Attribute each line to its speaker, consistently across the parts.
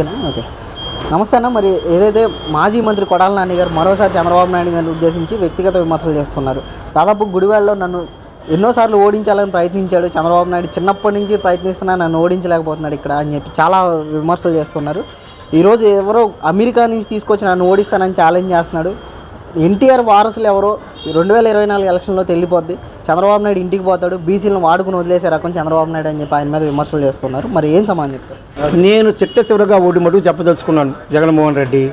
Speaker 1: ఓకేనా? ఓకే. నమస్తే అన్న. మరి ఏదైతే మాజీ మంత్రి కొడాల నాని గారు మరోసారి చంద్రబాబు నాయుడు గారిని ఉద్దేశించి వ్యక్తిగత విమర్శలు చేస్తున్నారు. దాదాపు గుడివాడలో నన్ను ఎన్నోసార్లు ఓడించాలని ప్రయత్నించాడు చంద్రబాబు నాయుడు. చిన్నప్పటి నుంచి ప్రయత్నిస్తున్నా నన్ను ఓడించలేకపోతున్నాడు ఇక్కడ అని చెప్పి చాలా విమర్శలు చేస్తున్నారు. ఈరోజు ఎవరో అమెరికా నుంచి తీసుకొచ్చి నన్ను ఓడిస్తానని ఛాలెంజ్ చేస్తున్నాడు. ఎన్టీఆర్ వారసులు ఎవరో రెండు వేల ఇరవై నాలుగు ఎలక్షన్లో తెలియపోద్ది చంద్రబాబు నాయుడు ఇంటికి పోతాడు బీసీలను వాడుకుని వదిలేసే రకం చంద్రబాబు నాయుడు అని చెప్పి ఆయన మీద విమర్శలు చేస్తున్నారు. మరి ఏం సమాధానం చెప్తారు?
Speaker 2: నేను చిట్ట చివరిగా ఓడి మటుకు చెప్పదలుచుకున్నాను జగన్మోహన్ రెడ్డి.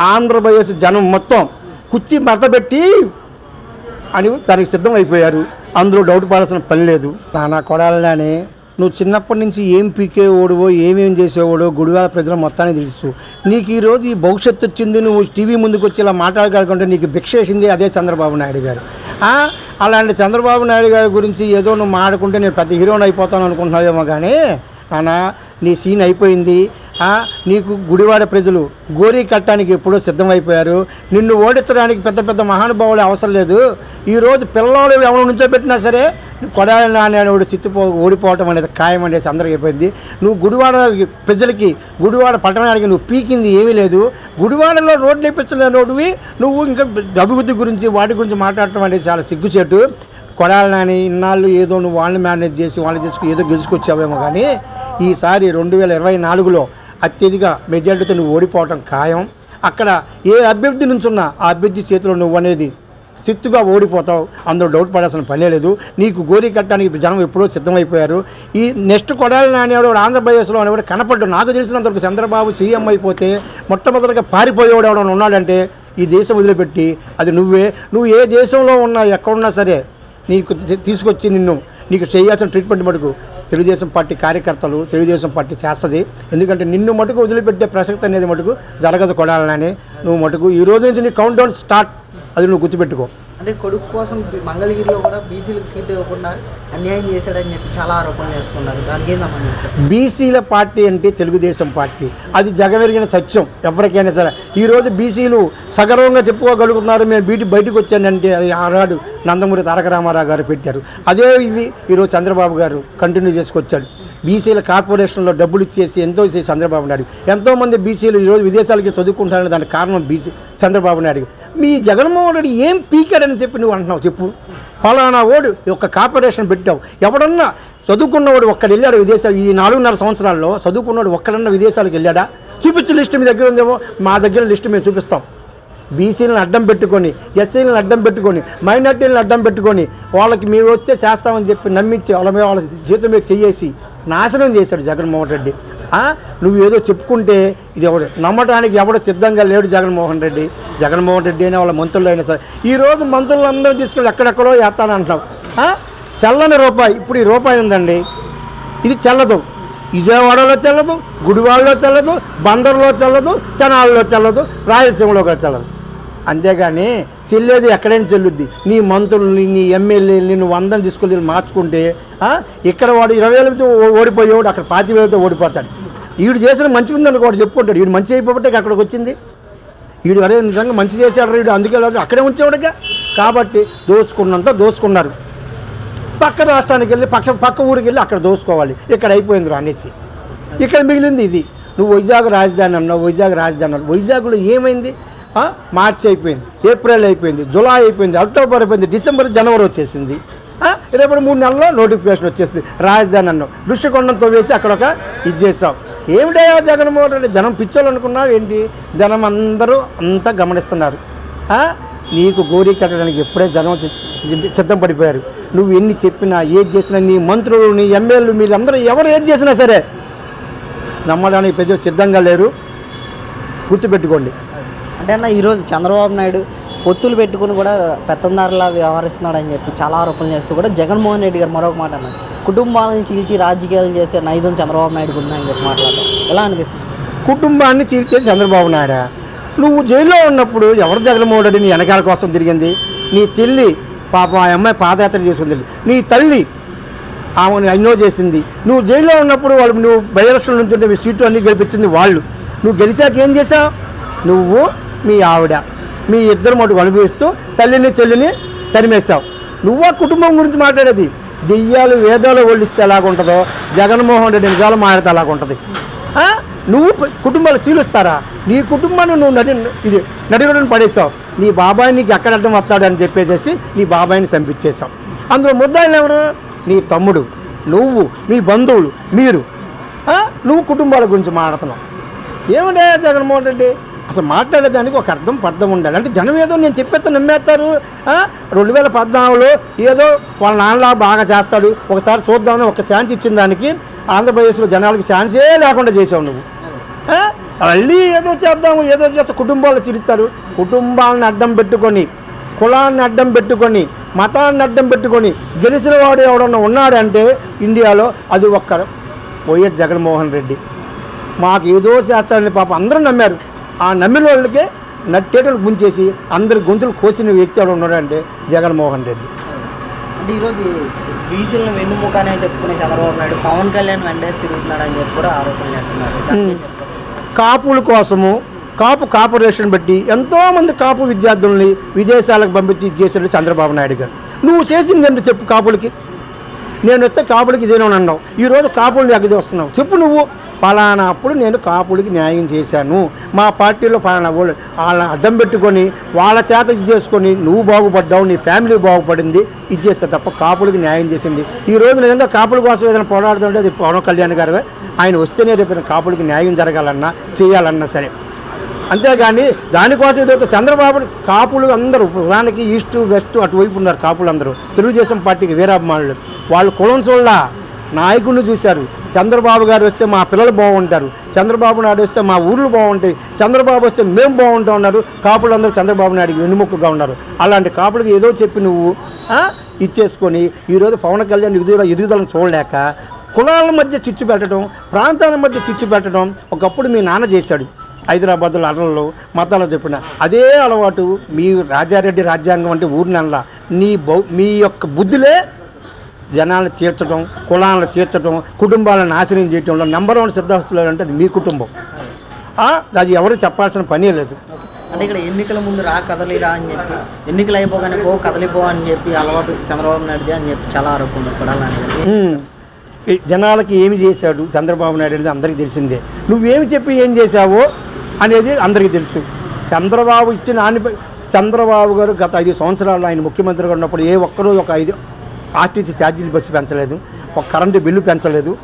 Speaker 2: ఆంధ్రప్రదేశ్ జనం మొత్తం కుర్చీ మడతపెట్టి అని దానికి సిద్ధం అయిపోయారు. అందులో డౌట్ పడాల్సిన పని లేదు. నానా కొడాలనే నువ్వు చిన్నప్పటి నుంచి ఏం పీకేవాడువో ఏమేం చేసేవాడో గుడివాడ ప్రజలు మొత్తాన్ని తెలుసు. నీకు ఈరోజు ఈ భవిష్యత్తు వచ్చింది నువ్వు టీవీ ముందుకు వచ్చి ఇలా మాట్లాడగలుగుంటే నీకు భిక్షేసింది అదే చంద్రబాబు నాయుడు గారు. అలాంటి చంద్రబాబు నాయుడు గారి గురించి ఏదో నువ్వు మాడుకుంటే నేను పెద్ద హీరోని అయిపోతాను అనుకుంటున్నావేమో కానీ నాన్న నీ సీన్ అయిపోయింది. నీకు గుడివాడ ప్రజలు గోరీ కట్టడానికి ఎప్పుడో సిద్ధమైపోయారు. నిన్ను ఓడించడానికి పెద్ద పెద్ద మహానుభావులు అవసరం లేదు. ఈరోజు పిల్లలు ఎవరి నుంచో పెట్టినా సరే నువ్వు కొడాలి నానేవాడు చిత్తిపో ఓడిపోవటం అనేది ఖాయం అనేసి అందరికి అయిపోయింది. నువ్వు గుడివాడ ప్రజలకి గుడివాడ పట్టణానికి నువ్వు పీకింది ఏమీ లేదు. గుడివాడలో రోడ్లు వేయించలేనోడివి నువ్వు ఇంకా అభివృద్ధి గురించి వాటి గురించి మాట్లాడటం అనేది చాలా సిగ్గుచేటు. కొడాలి నాని ఇన్నాళ్ళు ఏదో నువ్వు వాళ్ళని మేనేజ్ చేసి వాళ్ళని చేసుకు ఏదో గెలుచుకొచ్చావేమో కానీ ఈసారి రెండు వేల ఇరవై నాలుగులో అత్యధిక మెజార్టీతో నువ్వు ఓడిపోవటం ఖాయం. అక్కడ ఏ అభ్యర్థి నుంచున్నా ఆ అభ్యర్థి చేతిలో నువ్వు అనేది చిత్తుగా ఓడిపోతావు. అందులో డౌట్ పడాల్సిన పనే లేదు. నీకు గోరీ కట్టడానికి జనం ఎప్పుడో సిద్ధమైపోయారు. ఈ నెక్స్ట్ కొడాలి నానేవాడు ఆంధ్రప్రదేశ్లో అనేవాడు కనపడ్డు నాకు తెలిసినంతవరకు చంద్రబాబు సీఎం అయిపోతే మొట్టమొదటిగా పారిపోయేవాడు ఎవడన్నా ఉన్నాడంటే ఈ దేశం వదిలిపెట్టి అది నువ్వే. నువ్వు ఏ దేశంలో ఉన్నా ఎక్కడున్నా సరే నీకు తీసుకొచ్చి నిన్ను నీకు చేయాల్సిన ట్రీట్మెంట్ మటుకు తెలుగుదేశం పార్టీ కార్యకర్తలు తెలుగుదేశం పార్టీ చేస్తుంది. ఎందుకంటే నిన్ను మటుకు వదిలిపెట్టే ప్రసక్తి అనేది మటుకు జరగదు కొడాలని నువ్వు మటుకు ఈ రోజు నుంచి నీ కౌంట్ డౌన్ స్టార్ట్ అది నువ్వు గుర్తుపెట్టుకో.
Speaker 1: అంటే కొడుకు కోసం మంగళగిరిలో కూడా బీసీలకు సీట్ ఇవ్వకుండా అన్యాయం చేశాడని చెప్పి చాలా ఆరోపణలు చేస్తున్నారు. దానికి ఏం సంబంధం చెప్తారు?
Speaker 2: బీసీల పార్టీ అంటే తెలుగుదేశం పార్టీ. అది జగమెరిగిన సత్యం. ఎవరికైనా సరే. ఈరోజు బీసీలు సగర్వంగా చెప్పుకోగలుగుతున్నారు. మేము బీటి బయటకు వచ్చానంటే అది ఆనాడు నందమూరి తారక రామారావు గారు పెట్టారు. అదే ఇది ఈరోజు చంద్రబాబు గారు కంటిన్యూ చేసుకొచ్చాడు. బీసీల కార్పొరేషన్లో డబ్బులు ఇచ్చేసి ఎంతో చేసి చంద్రబాబు నాయుడు ఎంతోమంది బీసీలు ఈరోజు విదేశాలకి చదువుకుంటారని దానికి కారణం బీసీ చంద్రబాబు నాయుడు మీ జగన్మోహన్ రెడ్డి ఏం పీకాడని చెప్పి నువ్వు అంటున్నావు చెప్పు. ఫలానా ఓడు ఒక కార్పొరేషన్ పెట్టావు. ఎవడన్నా చదువుకున్నవాడు ఒక్కడు వెళ్ళాడు విదేశాలు. ఈ నాలుగున్నర సంవత్సరాల్లో చదువుకున్నవాడు ఒక్కడన్నా విదేశాలకు వెళ్ళాడా? చూపించు లిస్ట్ మీ దగ్గర ఉందేమో? మా దగ్గర లిస్ట్ మేము చూపిస్తాం. బీసీలను అడ్డం పెట్టుకొని ఎస్సీలను అడ్డం పెట్టుకొని మైనార్టీలను అడ్డం పెట్టుకొని వాళ్ళకి మీరు వస్తే చేస్తామని చెప్పి నమ్మించి వాళ్ళ మీద వాళ్ళ జీతం మీద చెయ్యేసి నాశనం చేశాడు జగన్మోహన్ రెడ్డి. ఆ, నువ్వు ఏదో చెప్పుకుంటే ఇది ఎవడు? నమ్మటానికి ఎవడు సిద్ధంగా లేడు జగన్మోహన్ రెడ్డి. జగన్మోహన్ రెడ్డి అనే వాళ్ళ మంత్రులు అయినా సరే. ఈరోజు మంత్రులందరూ తీసుకెళ్ళి ఎక్కడెక్కడో వేస్తానంటున్నావు చల్లని రూపాయి. ఇప్పుడు ఈ రూపాయి ఉందండి. ఇది చల్లదు. విజయవాడలో చెల్లదు గుడివాడలో చల్లదు బందర్లో చల్లదు తెనాలలో చల్లదు రాయలసీమలో కూడా అంతేగాని చెల్లేది ఎక్కడైనా చెల్లుద్ది నీ మంత్రుల్ని నీ ఎమ్మెల్యేని నువ్వు వందలు తీసుకొని మార్చుకుంటే ఇక్కడ వాడు ఇరవై వేలతో ఓడిపోయేవాడు అక్కడ పాతి వేలతో ఓడిపోతాడు. వీడు చేసిన మంచి ఉందని వాడు చెప్పుకుంటాడు. వీడు మంచి అయిపోబట్టే అక్కడికి వచ్చింది. వీడు అరే నిజంగా మంచి చేశాడు వీడు అందుకే అక్కడే ఉంచేవాడుగా కాబట్టి దోచుకున్నంత దోచుకున్నారు. పక్క రాష్ట్రానికి వెళ్ళి పక్క పక్క ఊరికి వెళ్ళి అక్కడ దోసుకోవాలి ఇక్కడ అయిపోయింది రా అనేసి. ఇక్కడ మిగిలింది ఇది. నువ్వు వైజాగ్ రాజధాని అన్నావు వైజాగ్ రాజధాని అన్నావు. వైజాగ్లో ఏమైంది? మార్చి అయిపోయింది ఏప్రిల్ అయిపోయింది జులై అయిపోయింది అక్టోబర్ అయిపోయింది డిసెంబర్ జనవరి వచ్చేసింది. రేపటి మూడు నెలల్లో నోటిఫికేషన్ వచ్చేసింది. రాజధాని అన్నావు. దృష్టికొండంతో వేసి అక్కడ ఒక ఇది చేసావు ఏమిటయా జగన్మోహన్ రెడ్డి? జనం పిచ్చోళ్ళు అనుకున్నావు ఏంటి? జనం అందరూ అంతా గమనిస్తున్నారు. నీకు గోరీ కట్టడానికి ఎప్పుడే జనం సిద్ధం పడిపోయారు. నువ్వు ఎన్ని చెప్పినా ఏది చేసినా నీ మంత్రులు నీ ఎమ్మెల్యేలు మీరందరూ ఎవరు ఏది చేసినా సరే నమ్మడానికి ప్రజలు సిద్ధంగా లేరు. గుర్తుపెట్టుకోండి.
Speaker 1: ఎక్కడైనా ఈరోజు చంద్రబాబు నాయుడు పొత్తులు పెట్టుకుని కూడా పెత్తందారులా వ్యవహరిస్తున్నాడని చెప్పి చాలా ఆరోపణలు చేస్తూ కూడా జగన్మోహన్ రెడ్డి గారు మరొక మాట అన్నారు. కుటుంబాలను చీల్చి రాజకీయాలు చేసే నైజం చంద్రబాబు నాయుడుకు ఉందని చెప్పి మాట్లాడారు ఎలా అనిపిస్తుంది?
Speaker 2: కుటుంబాన్ని చీల్చే చంద్రబాబు నాయుడు? నువ్వు జైల్లో ఉన్నప్పుడు ఎవరు జగన్మోహన్ రెడ్డి నీ వెనకాల కోసం తిరిగింది? నీ చెల్లి పాప ఆ అమ్మాయి పాదయాత్ర చేసుకుంది నీ తల్లి ఆమెను ఎన్నో చేసింది. నువ్వు జైల్లో ఉన్నప్పుడు వాళ్ళు నువ్వు బయలక్షలు నుంచి సీట్లు అన్నీ గెలిపించింది వాళ్ళు. నువ్వు గెలిచాక ఏం చేసావు నువ్వు మీ ఆవిడ మీ ఇద్దరు మటుకు అనుభవిస్తూ తల్లిని చెల్లిని తరిమేశావు. నువ్వు ఆ కుటుంబం గురించి మాట్లాడేది? దెయ్యాలు వేదాలు ఒళ్ళిస్తే ఎలాగుంటుందో జగన్మోహన్ రెడ్డి నిజాలు మారితే ఎలాగుంటుంది? నువ్వు కుటుంబాలు శీలుస్తారా నీ కుటుంబాన్ని నువ్వు నడి ఇది నడిగడని పడేసావు నీ బాబాయ్ నీకు ఎక్కడ వస్తాడని చెప్పేసేసి నీ బాబాయిని చంపించేశావు. అందులో ముద్దాయిలు ఎవరు? నీ తమ్ముడు నువ్వు నీ బంధువులు మీరు. నువ్వు కుటుంబాల గురించి మాట్లాడుతున్నావు. ఏమంటే జగన్మోహన్ రెడ్డి? అసలు మాట్లాడేదానికి ఒక అర్థం పర్థం ఉండాలి. అంటే జనం ఏదో నేను చెప్పేస్తే నమ్మేస్తారు. రెండు వేల పద్నాలుగులో ఏదో వాళ్ళ నాన్నలా బాగా చేస్తాడు. ఒకసారి చూద్దామని ఒక ఛాన్స్ ఇచ్చిన దానికి ఆంధ్రప్రదేశ్లో జనాలకి ఛాన్సే లేకుండా చేసావు నువ్వు. మళ్ళీ ఏదో చేద్దాము ఏదో చేస్తే కుటుంబాలు తిరుగుతారు కుటుంబాలను అడ్డం పెట్టుకొని కులాన్ని అడ్డం పెట్టుకొని మతాన్ని అడ్డం పెట్టుకొని గెలిచిన వాడు ఎవడన్నా ఉన్నాడంటే ఇండియాలో అది ఒక్క వైఎస్ జగన్మోహన్ రెడ్డి. మాకు ఏదో చేస్తాడని పాప అందరూ నమ్మారు. ఆ నమ్మిన వాళ్ళకే నట్టేటలు ముంచేసి అందరి గొంతులు కోసిన వ్యక్తి ఎవడు ఉన్నాడంటే జగన్మోహన్ రెడ్డి.
Speaker 1: అంటే ఈరోజు బీసీలను వెన్నుముకనే చెప్పుకునే చంద్రబాబు నాయుడు పవన్ కళ్యాణ్ వెంటేసి తిరుగుతున్నాడు అని చెప్పి కూడా ఆరోపణలు చేస్తున్నారు?
Speaker 2: కాపుల కోసము కాపు కార్పొరేషన్ పెట్టి ఎంతోమంది కాపు విద్యార్థుల్ని విదేశాలకు పంపించి చేసాడు చంద్రబాబు నాయుడు గారు. నువ్వు చేసింది ఏంటో చెప్పు కాపులకి? నేను వస్తే కాపులకి ఇదేనో అన్నావు. ఈరోజు కాపులు ఎగది వస్తున్నావు. చెప్పు నువ్వు. పలానా అప్పుడు నేను కాపులకి న్యాయం చేశాను. మా పార్టీలో పలానా వాళ్ళు వాళ్ళ అడ్డం పెట్టుకొని వాళ్ళ చేత ఇది చేసుకొని నువ్వు బాగుపడ్డావు నీ ఫ్యామిలీ బాగుపడింది ఇది చేస్తే తప్ప కాపులకి న్యాయం చేసింది. ఈ రోజు నిజంగా కాపుల కోసం ఏదైనా పోరాడుతుంటే అది పవన్ కళ్యాణ్ గారు ఆయన వస్తేనే రేపు కాపులకి న్యాయం జరగాలన్నా చేయాలన్నా సరే. అంతేగాని దానికోసం ఏదైతే చంద్రబాబు కాపులు అందరూ ప్రధానికి ఈస్ట్ వెస్ట్ అటువైపు ఉన్నారు కాపులు అందరూ తెలుగుదేశం పార్టీకి వీరాభిమానులు. వాళ్ళు కులం చూడ నాయకుడిని చూశారు. చంద్రబాబు గారు వస్తే మా పిల్లలు బాగుంటారు. చంద్రబాబు నాయుడు వస్తే మా ఊళ్ళు బాగుంటాయి. చంద్రబాబు వస్తే మేము బాగుంటా ఉన్నారు కాపులందరూ చంద్రబాబు నాయుడుకి వెన్నుముక్కగా ఉన్నారు. అలాంటి కాపులకు ఏదో చెప్పి నువ్వు ఇచ్చేసుకొని ఈరోజు పవన్ కళ్యాణ్ ఎదుగుదల ఎదుగుదలను చూడలేక కులాల మధ్య చిచ్చు పెట్టడం ప్రాంతాల మధ్య చిచ్చు పెట్టడం ఒకప్పుడు మీ నాన్న చేశాడు. హైదరాబాద్లో అడలలో మతాలు చెప్పిన అదే అలవాటు మీ రాజారెడ్డి రాజ్యాంగం అంటే ఊరినల్లా నీ బౌ మీ యొక్క బుద్ధులే జనాలను చేర్చడం కులాలను చేర్చడం కుటుంబాలను నాశనం చేయడంలో నెంబర్ వన్ సిద్ధాస్తులు అంటే అది మీ కుటుంబం. అది ఎవరు చెప్పాల్సిన పనే లేదు.
Speaker 1: అంటే ఇక్కడ ఎన్నికల ముందు రా కదలిరా అని చెప్పి ఎన్నికలు అయిపోగానే పో కదలిపో అని చెప్పి అలవాటు చంద్రబాబు నాయుడుది అని చెప్పి చాలా ఆరోపణలు.
Speaker 2: ఈ జనాలకి ఏమి చేశాడు చంద్రబాబు నాయుడు అనేది అందరికీ తెలిసిందే. నువ్వేమి చెప్పి ఏం చేశావో అనేది అందరికీ తెలుసు. చంద్రబాబు ఇచ్చిన హాని చంద్రబాబు గారు గత ఐదు సంవత్సరాలు ఆయన ముఖ్యమంత్రిగా ఉన్నప్పుడు ఏ ఒక్కరూ ఒక ఐదు ఆర్టీసీ ఛార్జీలు బస్సు పెంచలేదు ఒక కరెంటు బిల్లు పెంచలేదు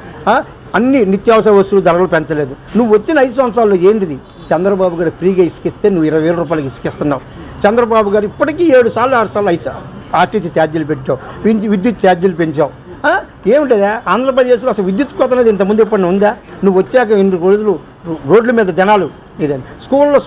Speaker 2: అన్ని నిత్యావసర వస్తువులు ధరలు పెంచలేదు. నువ్వు వచ్చిన ఐదు సంవత్సరాల్లో ఏంటిది? చంద్రబాబు గారు ఫ్రీగా ఇసుకిస్తే నువ్వు ఇరవై వేల రూపాయలకి ఇసుకిస్తున్నావు. చంద్రబాబు గారు ఇప్పటికీ ఏడు సార్లు ఆరు సార్లు ఐదు ఆర్టీసీ ఛార్జీలు పెట్టావు విద్యు- విద్యుత్ ఛార్జీలు పెంచావు. ఆ? ఏమిటదా ఆంధ్రప్రదేశ్లో అసలు విద్యుత్ కొత్త అనేది ఇంతకుముందు ఎప్పుడైనా ఉందా? నువ్వు వచ్చాక ఇన్ని రోజులు రోడ్ల మీద జనాలు ఇదే స్కూల్లో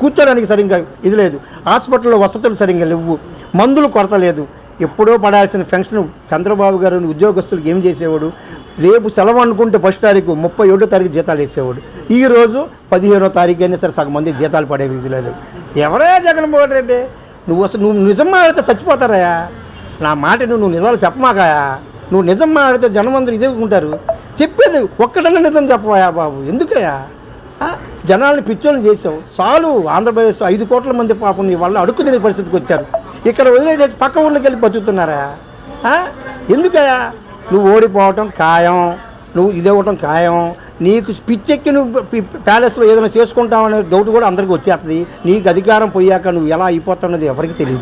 Speaker 2: కూర్చోడానికి సరిగ్గా ఇది లేదు హాస్పిటల్లో వసతులు సరిగ్గా లేవు మందులు కొరత లేదు ఎప్పుడో పడాల్సిన పెన్షన్ చంద్రబాబు గారు ఉద్యోగస్తులకు ఏం చేసేవాడు? రేపు సెలవు అనుకుంటే ఫస్ట్ తారీఖు ముప్పై ఏడో తారీఖు జీతాలు వేసేవాడు. ఈ రోజు పదిహేనో తారీఖు అయినా సరే సగం మంది జీతాలు పడే విధి లేదు. ఎవరే జగన్మోహన్ రెడ్డి? నువ్వు అసలు నువ్వు నిజం మాడితే చచ్చిపోతారయా నా మాట నువ్వు నువ్వు నిజాలు చెప్పమాకాయా నువ్వు నిజం మాడితే జనం ఇదేకుంటారు చెప్పేది ఒక్కడన్నా నిజం చెప్పవా బాబు. ఎందుకయ్యా? ఆ? జనాల్ని పిచ్చోళ్ళు చేసావు. చాలు ఆంధ్రప్రదేశ్ ఐదు కోట్ల మంది పాపం నీ వల్ల అడుక్కు తినే పరిస్థితికి వచ్చారు. ఇక్కడ వదిలేసేసి పక్క ఊళ్ళకి వెళ్ళి బతుకుతున్నారా? ఆ? ఎందుకయ్యా? నువ్వు ఓడిపోవటం ఖాయం. నువ్వు ఇదవ్వటం ఖాయం. నీకు పిచ్చెక్కి నువ్వు పి- ప్యాలెస్లో ఏదైనా చేసుకుంటావు అనే డౌట్ కూడా అందరికీ వచ్చేస్తుంది. నీకు అధికారం పోయాక నువ్వు ఎలా అయిపోతున్నది ఎవరికి తెలియదు.